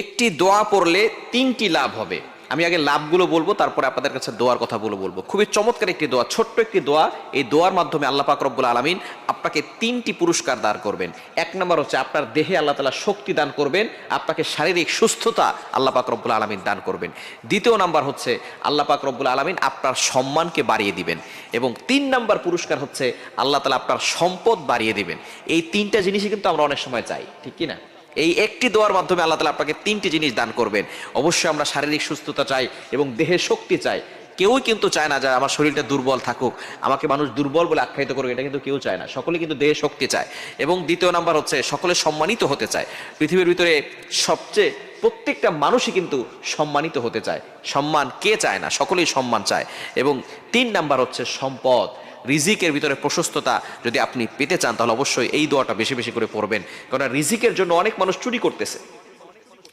একটি দোয়া পড়লে তিনটি লাভ হবে। আমি আগে লাভগুলো বলব, তারপরে আপনাদের কাছে দোয়ার কথাগুলো বলব। খুবই চমৎকার একটি দোয়া, ছোট্ট একটি দোয়া। এই দোয়ার মাধ্যমে আল্লাহ পাক রব্বুল আলমিন আপনাকে তিনটি পুরস্কার দান করবেন। এক নম্বর হচ্ছে আপনার দেহে আল্লাহ তালা শক্তি দান করবেন, আপনাকে শারীরিক সুস্থতা আল্লাহ পাক রব্বুল আলমিন দান করবেন। দ্বিতীয় নাম্বার হচ্ছে আল্লাহ পাক রব্বুল আলমিন আপনার সম্মানকে বাড়িয়ে দিবেন। এবং তিন নাম্বার পুরস্কার হচ্ছে আল্লাহ তালা আপনার সম্পদ বাড়িয়ে দিবেন। এই তিনটা জিনিসই কিন্তু আমরা অনেক সময় চাই, ঠিক কি না? এই একটি দোয়ার মাধ্যমে আল্লাহ তালা আপনাকে তিনটি জিনিস দান করবেন। অবশ্যই আমরা শারীরিক সুস্থতা চাই এবং দেহের শক্তি চাই। কেউই কিন্তু চায় না যে আমার শরীরটা দুর্বল থাকুক। আমাকে মানুষ দুর্বল বলে আখ্যায়িত করুক, এটা কিন্তু কেউ চায় না। সকলে কিন্তু দেহে শক্তি চায়। এবং দ্বিতীয় নাম্বার হচ্ছে, সকলে সম্মানিত হতে চায়। পৃথিবীর ভিতরে সবচেয়ে প্রত্যেকটা মানুষই কিন্তু সম্মানিত হতে চায়। সম্মান কে চায় না? সকলেই সম্মান চায়। এবং তিন নাম্বার হচ্ছে সম্পদ। রিজিকের ভিতরে প্রশস্ততা যদি আপনি পেতে চান, তাহলে অবশ্যই এই দোয়াটা বেশি বেশি করে পড়বেন। কারণ রিজিকের জন্য অনেক মানুষ চুরি করতেছে।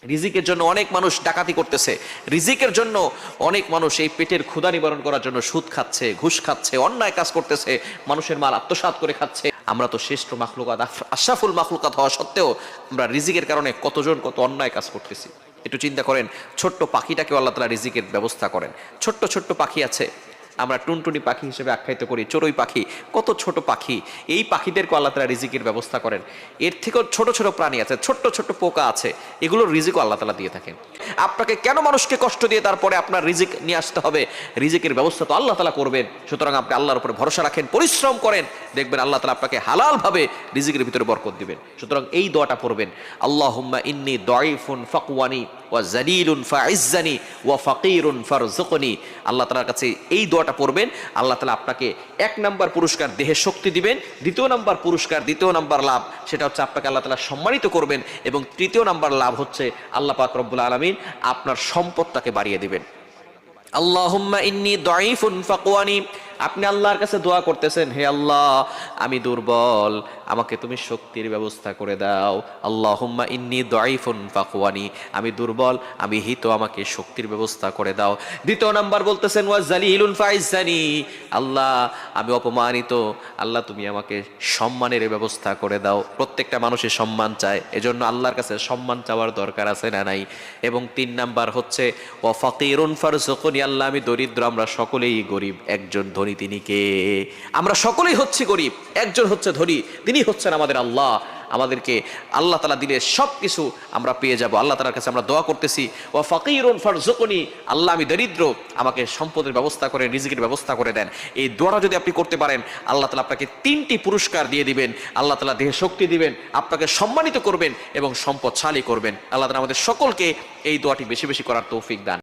রিজিকের জন্য অনেক মানুষ ডাকাতি করতেছে। রিজিকের জন্য অনেক মানুষ এই পেটের ক্ষুধা নিবারণ করার জন্য সুদ খাচ্ছে, ঘুষ খাচ্ছে, অন্যায় কাজ করতেছে, মানুষের মাল আত্মসাৎ করে খাচ্ছে। আমরা তো শ্রেষ্ঠ মাখলুকাত আশরাফুল মাখলুকাত হওয়া সত্ত্বেও আমরা রিজিকের কারণে কতজন কত অন্যায় কাজ করতেছি। একটু চিন্তা করেন, ছোট্ট পাখিটাকেও আল্লাহ তালা রিজিকের ব্যবস্থা করেন। ছোট্ট ছোট্ট পাখি আছে আমরা টুনটুনি পাখি হিসেবে আখ্যায়িত করি, চড়ুই পাখি, কত ছোট পাখি। এই পাখিদেরকে আল্লাহ তালা রিজিকের ব্যবস্থা করেন। এর থেকেও ছোট ছোট প্রাণী আছে, ছোট্ট ছোট্ট পোকা আছে, এগুলোর রিজিকও আল্লাহ তালা দিয়ে থাকেন। আপনাকে কেন মানুষকে কষ্ট দিয়ে তারপরে আপনার রিজিক নিয়ে আসতে হবে? রিজিকের ব্যবস্থা তো আল্লাহ তালা করবেন। সুতরাং আপনি আল্লাহর উপরে ভরসা রাখেন, পরিশ্রম করেন, দেখবেন আল্লাহ তালা আপনাকে হালালভাবে রিজিকের ভিতরে বরকত দিবেন। সুতরাং এই দোয়াটা পড়বেন আল্লাহ ইন্নি দয়ফুন ফাকওয়ানি ওয়া জালিলুন ফাইজ্জানি ওয়া ফাকিরুন ফারজুকনি আল্লাহ তালার কাছে এই দোয়াটা পড়বেন? আল্লাহ তালা আপনাকে এক নাম্বার পুরস্কার দেহের শক্তি দিবেন, দ্বিতীয় নাম্বার পুরস্কার, দ্বিতীয় নাম্বার লাভ, সেটা হচ্ছে আপনাকে আল্লাহ তালা সম্মানিত করবেন এবং তৃতীয় নাম্বার লাভ হচ্ছে আল্লাহ পাক রব্বুল আলমিন আপনার সম্পদটাকে বাড়িয়ে দিবেন। আল্লাহ ইন্নি দয়ফুন ফাকওয়ানি আপনি আল্লাহর কাছে দোয়া করতেছেন, হে আল্লাহ, আমি দুর্বল, আমাকে তুমি শক্তির ব্যবস্থা করে দাও। আল্লাহুম্মা ইন্নি দয়ফুন ফাকওয়ানি আমি দুর্বল, আমি হিত, আমাকে শক্তির ব্যবস্থা করে দাও। দ্বিতীয় নাম্বার বলতেছেন, ওয়া জালিলুন ফাইজানি। আল্লাহ, আমি অপমানিত, আল্লাহ, তুমি আমাকে সম্মানের ব্যবস্থা করে দাও। প্রত্যেকটা মানুষের সম্মান চায়, এজন্য আল্লাহর কাছে সম্মান চাওয়ার দরকার আছে না নাই? এবং তিন নাম্বার হচ্ছে, ওয়া ফাকিরুন ফারজুকনি আল্লাহ, আমি দরিদ্র, আমরা সকলেই গরিব, একজন ধনী তিনি কে? আমরা সকলেই হচ্ছি গরিব। একজন হচ্ছে ধনী, তিনি হচ্ছেন আমাদের আল্লাহ। আমাদেরকে আল্লাহ তালা দিলে সব কিছু আমরা পেয়ে যাব। আল্লাহ তালার কাছে আমরা দোয়া করতেছি ও ফকিরুন ফারজুকনি আল্লাহ আমি দরিদ্র, আমাকে সম্পদের ব্যবস্থা করে, রিজিকের ব্যবস্থা করে দেন। এই দোয়াটা যদি আপনি করতে পারেন, আল্লাহ তালা আপনাকে তিনটি পুরস্কার দিয়ে দিবেন। আল্লাহ তালা দেহে শক্তি দিবেন, আপনাকে সম্মানিত করবেন এবং সম্পদশালী করবেন। আল্লাহ তালা আমাদের সকলকে এই দোয়াটি বেশি বেশি করার তৌফিক দান।